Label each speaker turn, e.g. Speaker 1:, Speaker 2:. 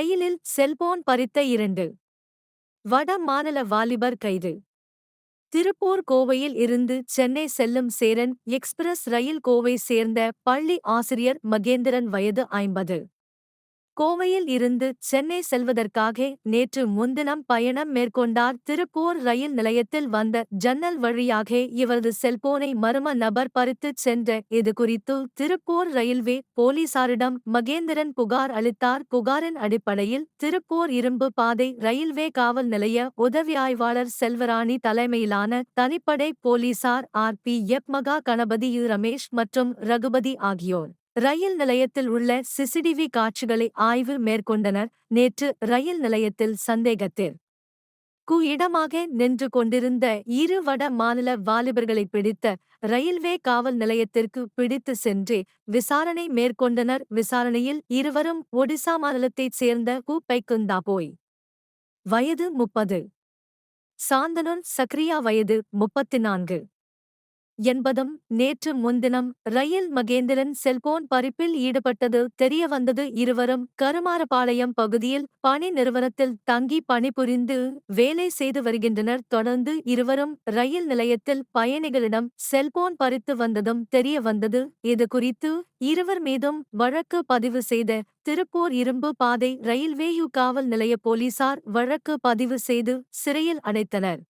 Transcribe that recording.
Speaker 1: ரயிலில் செல்போன் பறித்த இரண்டு. வட மாநில வாலிபர் கைது. திருப்பூர் கோவையில் இருந்து சென்னை செல்லும் சேரன் எக்ஸ்பிரஸ் ரயில் கோவை சேர்ந்த பள்ளி ஆசிரியர் மகேந்திரன் வயது ஐம்பது. கோவையில் இருந்து சென்னை செல்வதற்காக நேற்று முன்தினம் பயணம் மேற்கொண்டார் திருப்பூர் ரயில் நிலையத்தில் வந்த ஜன்னல் வழியாக இவரது செல்போனை மர்ம நபர் பறித்துச் சென்ற இது குறித்து திருப்பூர் ரயில்வே போலீசாரிடம் மகேந்திரன் புகார் அளித்தார். புகாரின் அடிப்படையில் திருப்பூர் இரும்பு பாதை ரயில்வே காவல் நிலைய உதவி ஆய்வாளர் செல்வராணி தலைமையிலான தனிப்படை போலீசார் ஆர். பி. எப். மகா கணபதி ரமேஷ் மற்றும் ரகுபதி ஆகியோர். ரயில் நிலையத்தில் உள்ள சிசிடிவி காட்சிகளை ஆய்வு மேற்கொண்டனர். நேற்று ரயில் நிலையத்தில் சந்தேகத்தில் கு இடமாக நின்று கொண்டிருந்த இரு வட மாநில வாலிபர்களை பிடித்த ரயில்வே காவல் நிலையத்திற்கு பிடித்து சென்று விசாரணை மேற்கொண்டனர். விசாரணையில் இருவரும் ஒடிசா மாநிலத்தைச் சேர்ந்த கு பைக்குந்தா போய். வயது முப்பது. சாந்தனுன் சக்ரியா வயது முப்பத்தி நான்கு. என்பதும் நேற்று முன்தினம் ரயில் மகேந்திரன் செல்போன் பறிப்பில் ஈடுபட்டது தெரியவந்தது இருவரும் கருமாரபாளையம் பகுதியில் பணி நிறுவனத்தில் தங்கி பணிபுரிந்து வேலை செய்து வருகின்றனர். தொடர்ந்து இருவரும் ரயில் நிலையத்தில் பயணிகளிடம் செல்போன் பறித்து வந்ததும் தெரியவந்தது. இது குறித்து இருவர் மீதும் வழக்கு பதிவு செய்த திருப்பூர் இரும்பு பாதை ரயில்வேயு காவல் நிலைய போலீசார் வழக்கு பதிவு செய்து சிறையில் அடைத்தனர்.